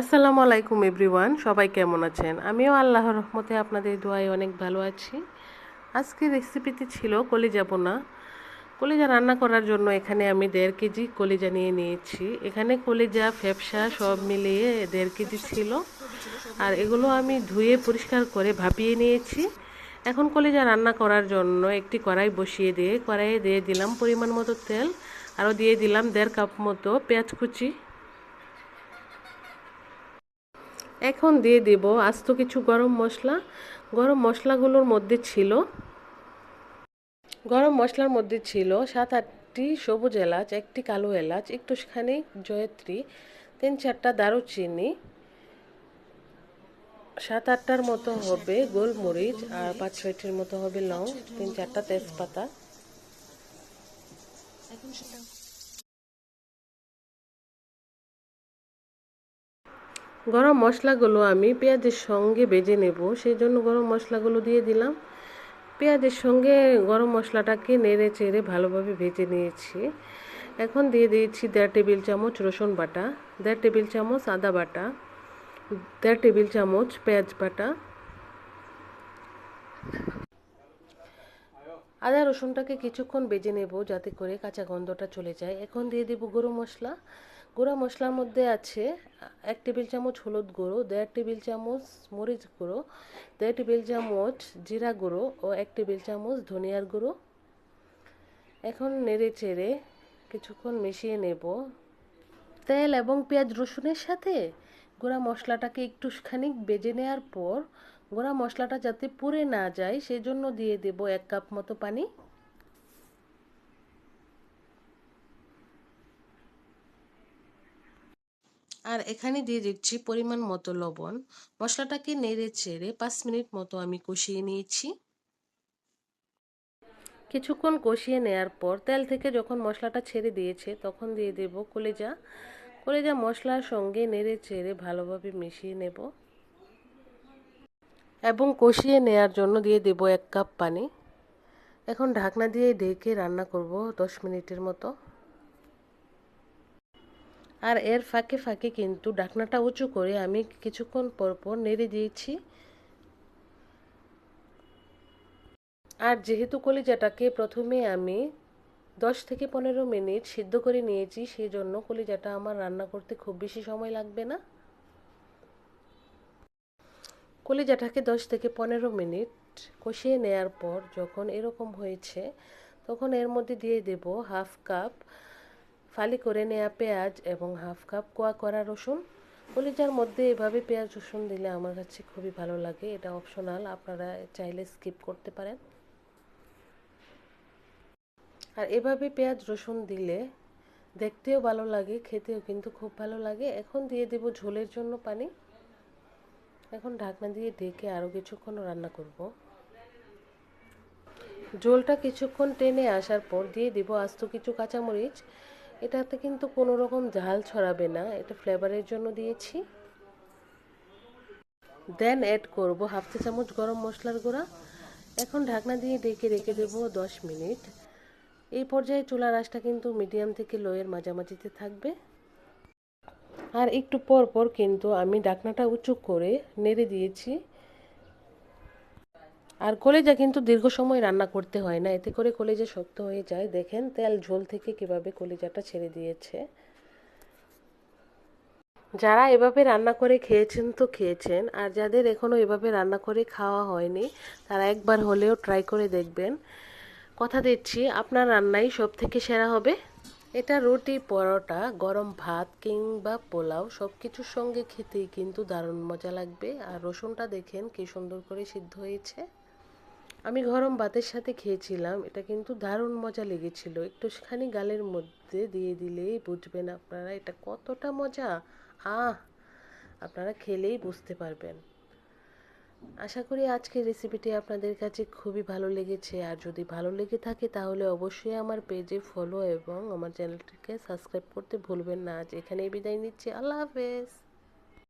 আসসালামু আলাইকুম এভরিওয়ান, সবাই কেমন আছেন? আমিও আল্লাহর রহমতে আপনাদের দোয়ায় অনেক ভালো আছি। আজকের রেসিপিটি ছিল কলিজা বোনা কলিজা রান্না করার জন্য এখানে আমি দেড় কেজি কলিজা নিয়ে নিয়েছি। এখানে কলিজা, ফ্যাপসা সব মিলিয়ে দেড় কেজি ছিল। আর এগুলো আমি ধুয়ে পরিষ্কার করে ভাপিয়ে নিয়েছি। এখন কলিজা রান্না করার জন্য একটি কড়াই বসিয়ে দিয়ে, কড়াইয়ে দিয়ে দিলাম পরিমাণ মতো তেল। আরও দিয়ে দিলাম দেড় কাপ মতো পেঁয়াজ কুচি। এখন দিয়ে দেব আস্ত কিছু গরম মশলা। গরম মশলাগুলোর মধ্যে ছিল, গরম মশলার মধ্যে ছিল সাত আটটি সবুজ এলাচ, একটি কালো এলাচ, একটুখানি জয়ত্রী, তিন চারটা দারুচিনি, সাত আটটার মতো হবে গোলমরিচ আর পাঁচ ছয়টির মতো হবে লং, তিন চারটা তেজপাতা। গরম মশলাগুলো আমি পেঁয়াজের সঙ্গে বেজে নেব সেই জন্য গরম মশলাগুলো দিয়ে দিলাম। পেঁয়াজের সঙ্গে গরম মশলাটাকে নেড়ে চেড়ে ভালোভাবে ভেজে নিয়েছি। এখন দিয়ে দিয়েছি দেড় টেবিল চামচ রসুন বাটা, দেড় টেবিল চামচ আদা বাটা, দেড় টেবিল চামচ পেঁয়াজ বাটা। আদা রসুনটাকে কিছুক্ষণ বেজে নেব যাতে করে কাঁচা গন্ধটা চলে যায়। এখন দিয়ে দেব গরম মশলা। গুঁড়া মশলার মধ্যে আছে এক টেবিল চামচ হলুদ গুঁড়ো, দেড় টেবিল চামচ মরিচ গুঁড়ো, দেড় টেবিল চামচ জিরা গুঁড়ো ও এক টেবিল চামচ ধনিয়ার গুঁড়ো। এখন নেড়ে চেড়ে কিছুক্ষণ মিশিয়ে নেব। তেল এবং পেঁয়াজ রসুনের সাথে গোড়া মশলাটাকে একটুখানি বেজে নেওয়ার পর গোড়া মশলাটা যাতে পুড়ে না যায়, সেজন্য দিয়ে দেব এক কাপ মতো পানি। আর এখানে দিয়ে দিচ্ছি পরিমাণ মতো লবণ। মশলাটাকে নেড়ে চেড়ে পাঁচ মিনিট মতো আমি কষিয়ে নিয়েছি। কিছুক্ষণ কষিয়ে নেওয়ার পর তেল থেকে যখন মশলাটা ছেড়ে দিয়েছে, তখন দিয়ে দেব কলেজা। কলেজা মশলার সঙ্গে নেড়ে চেড়ে ভালোভাবে মিশিয়ে নেব। এবং কষিয়ে নেওয়ার জন্য দিয়ে দেব এক কাপ পানি। এখন ঢাকনা দিয়ে ঢেকে রান্না করব দশ মিনিটের মতো। আর এর ফাঁকে ফাঁকে কিন্তু ঢাকনাটা উঁচু করে আমি কিছুক্ষণ পর পর নেড়ে দিয়েছি। আর যেহেতু কলিজাটাকে প্রথমে আমি দশ থেকে পনেরো মিনিট সিদ্ধ করে নিয়েছি সেই জন্য কলিজাটা আমার রান্না করতে খুব বেশি সময় লাগবে না। কলিজাটাকে দশ থেকে পনেরো মিনিট কষিয়ে নেয়ার পর যখন এরকম হয়েছে, তখন এর মধ্যে দিয়ে দেব হাফ কাপ ফালি করে নেওয়া পেঁয়াজ এবং হাফ কাপ কোয়া করা রসুন। কলিজার মধ্যে এভাবে পেঁয়াজ রসুন দিলে আমার কাছে খুবই ভালো লাগে। এটা অপশনাল আপনারা চাইলে স্কিপ করতে পারেন। আর এভাবে পেঁয়াজ রসুন দিলে দেখতেও ভালো লাগে, খেতেও কিন্তু খুব ভালো লাগে। এখন দিয়ে দেব ঝোলের জন্য পানি। এখন ঢাকনা দিয়ে ঢেকে আরও কিছুক্ষণ রান্না করব। ঝোলটা কিছুক্ষণ টেনে আসার পর দিয়ে দিব আস্ত কিছু কাঁচামরিচ। এটাতে কিন্তু কোনো রকম ঝাল ছড়াবে না। এটা ফ্লেভারের জন্য দিয়েছি। দেন অ্যাড করব হাফ চা চামচ গরম মশলার গুঁড়া। এখন ঢাকনা দিয়ে ডেকে রেখে দেব দশ মিনিট। এই পর্যায়ে চুলার আঁচটা কিন্তু মিডিয়াম থেকে লোয়ের মাঝামাঝিতে থাকবে। আর একটু পর পর কিন্তু আমি ডাকনাটা উঁচু করে নেড়ে দিয়েছি। আর কলেজা কিন্তু দীর্ঘ সময় রান্না করতে হয় না। এতে করে কলেজা শক্ত হয়ে যায়। দেখেন, তেল ঝোল থেকে কীভাবে কলেজাটা ছেড়ে দিয়েছে। যারা এভাবে রান্না করে খেয়েছেন তো খেয়েছেন, আর যাদের এখনও এভাবে রান্না করে খাওয়া হয়নি, তারা একবার হলেও ট্রাই করে দেখবেন। কথা দিচ্ছি, আপনার রান্নাই সব থেকে সেরা হবে। এটা রুটি, পরোটা, গরম ভাত কিংবা পোলাও সব কিছুর সঙ্গে খেতেই কিন্তু দারুণ মজা লাগবে। আর রসুনটা দেখেন কি সুন্দর করে সিদ্ধ হয়েছে। আমি গরম ভাতের সাথে খেয়েছিলাম, এটা কিন্তু দারুণ মজা লেগেছিল। একটুখানি গালের মধ্যে দিয়ে দিলেই বুঝবেন আপনারা এটা কতটা মজা। আহ, আপনারা খেলেই বুঝতে পারবেন। আশা করি আজকের রেসিপিটি আপনাদের কাছে খুবই ভালো লেগেছে। আর যদি ভালো লেগে থাকে তাহলে অবশ্যই আমার পেজে ফলো এবং আমার চ্যানেলটিকে সাবস্ক্রাইব করতে ভুলবেন না। আজ এখানেই বিদায় নিচ্ছি। আল্লাহ হাফেজ।